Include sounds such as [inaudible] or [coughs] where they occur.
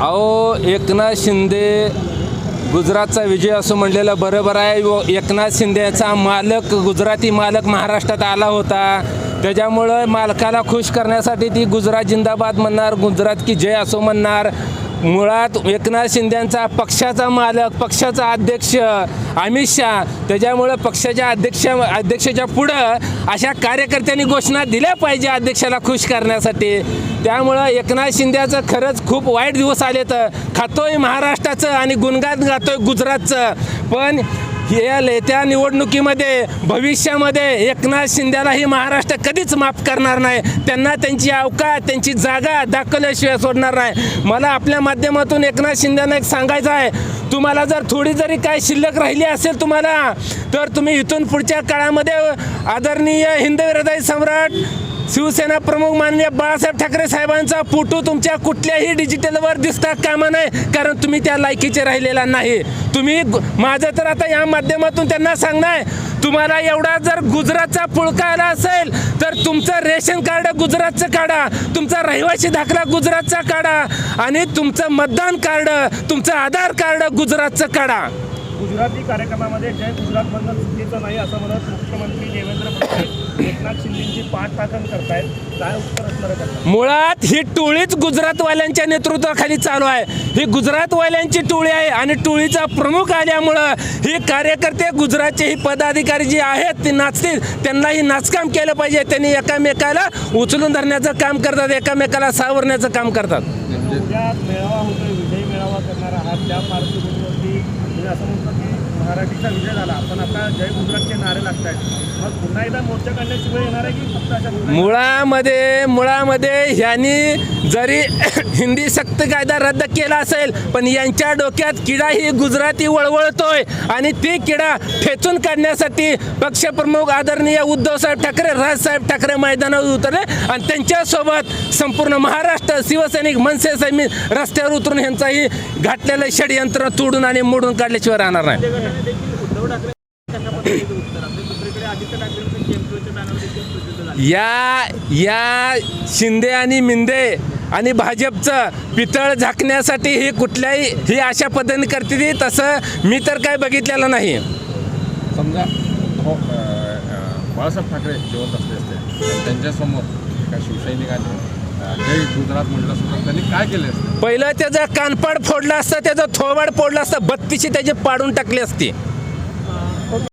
अहो एकनाथ शिंदे गुजरातचा विजय असं म्हणलेलं बरोबर आहे. व एकनाथ शिंदेचा मालक गुजराती मालक महाराष्ट्रात आला होता. त्याच्यामुळं मालकाला खुश करण्यासाठी ती गुजरात जिंदाबाद म्हणणार गुजरात की जय असो म्हणणार. मुळात एकनाथ शिंदेचा पक्षाचा मालक पक्षाचा अध्यक्ष अमित शहा त्याच्यामुळं पक्षाच्या अध्यक्ष अध्यक्षाच्या पुढं अशा कार्यकर्त्यांनी घोषणा दिल्या पाहिजे अध्यक्षाला खुश करण्यासाठी. त्यामुळं एकनाथ शिंदेचं खरंच खूप वाईट दिवस आले तर खातोय महाराष्ट्राचं आणि गुणगान गातोय गुजरातचं. पण या येत्या निवडणुकीमध्ये भविष्यामध्ये एकनाथ शिंदेला ही महाराष्ट्र कधीच माफ करणार नाही. त्यांना त्यांची अवकाश त्यांची जागा दाखवल्याशिवाय सोडणार नाही. मला आपल्या माध्यमातून एकनाथ शिंदेना एक सांगायचं आहे तुम्हाला जर थोडी जरी काय शिल्लक राहिली असेल तुम्हाला तर तुम्ही इथून पुढच्या काळामध्ये आदरणीय हिंद सम्राट शिवसेना प्रमुख माननीय बाळासाहेब ठाकरे साहेबांचा फोटो तुमच्या कुठल्याही डिजिटलवर दिसता कामा नाही कारण तुम्ही त्या लायकीचे राहिलेला नाही. तुम्ही माझं तर आता या माध्यमातून त्यांना सांगणार तुम्हाला एवढा जर गुजरातचा पुळका आला असेल तर तुमचं रेशन कार्ड गुजरातचं काढा तुमचा रहिवासी दाखला गुजरातचा काढा आणि तुमचं मतदान कार्ड तुमचं आधार कार्ड गुजरातचं काढा. गुजराती कार्यक्रमामध्ये जय गुजरात म्हणणं चुकीचं नाही असं म्हणत मुख्यमंत्री देवेंद्र फडणवीस [coughs] एकनाथ शिंदेची पाठराखण करतायत. काय उत्तर असणार आहे? मुळात ही टोळीच गुजरातवाल्यांच्या नेतृत्वाखाली चालू आहे. ही गुजरातवाल्यांची टोळी आहे आणि टोळीचा प्रमुख आल्यामुळं ही कार्यकर्ते गुजरातचे ही पदाधिकारी जे आहेत ते नाचतील. त्यांनाही नाचकाम केलं पाहिजे. त्यांनी एकामेकाला उचलून धरण्याचं काम करतात एकामेकाला सावरण्याचं काम करतात. उद्या मेळावा होतोय विजय मेळावा करणार आहात. त्या पार्श्वभूमीवरती तुम्ही असं म्हणतो की मराठीचा विजय झाला. पण आता जय गुजरातचे नारे लागत आहेत मग पुन्हा एकदा मोर्चा काढण्याशिवाय येणार आहे की फक्त अशा मुळामध्ये मुळामध्ये ह्यांनी जरी [coughs] हिंदी सक्त कायदा रद्द केला असेल पण यांच्या डोक्यात किडा ही गुजराती वळवळतोय. आणि ती किडा ठेचून काढण्यासाठी पक्षप्रमुख आदरणीय उद्धवसाहेब ठाकरे राजसाहेब ठाकरे मैदानावर उतरले. आणि त्यांच्यासोबत संपूर्ण महाराष्ट्र शिवसैनिक मनसे सैनिक रस्त्यावर उतरून यांचाही घातलेलं षडयंत्र तोडून आणि मोडून काढल्याशिवाय राहणार नाही. गटाने देखील उद्धव ठाकरे त्यांना पत्रिकेचं उत्तर आपल्या दुसरीकडे आदित्य ठाकरेंचं केमपीओच्या बॅनर देखील प्रसिद्ध झाले. या या शिंदे आणि मिंदे आणि भाजपचं पितळ झाकण्यासाठी ही कुठल्याही ही अशा पद्धतीने करते ती तसं मी तर काय बघितलेलं नाही. समजा हो बाळासाहेब ठाकरे जिवंत असले असते त्यांच्यासमोर एका शिवसैनिकाने जय गुजरात म्हटलं असतं त्यांनी काय केले असते? पहिलं त्याचं कानपाड फोडलं असतं त्याचं थोबाड फोडलं असतं बत्तीशी त्याचे पाडून टाकले असते.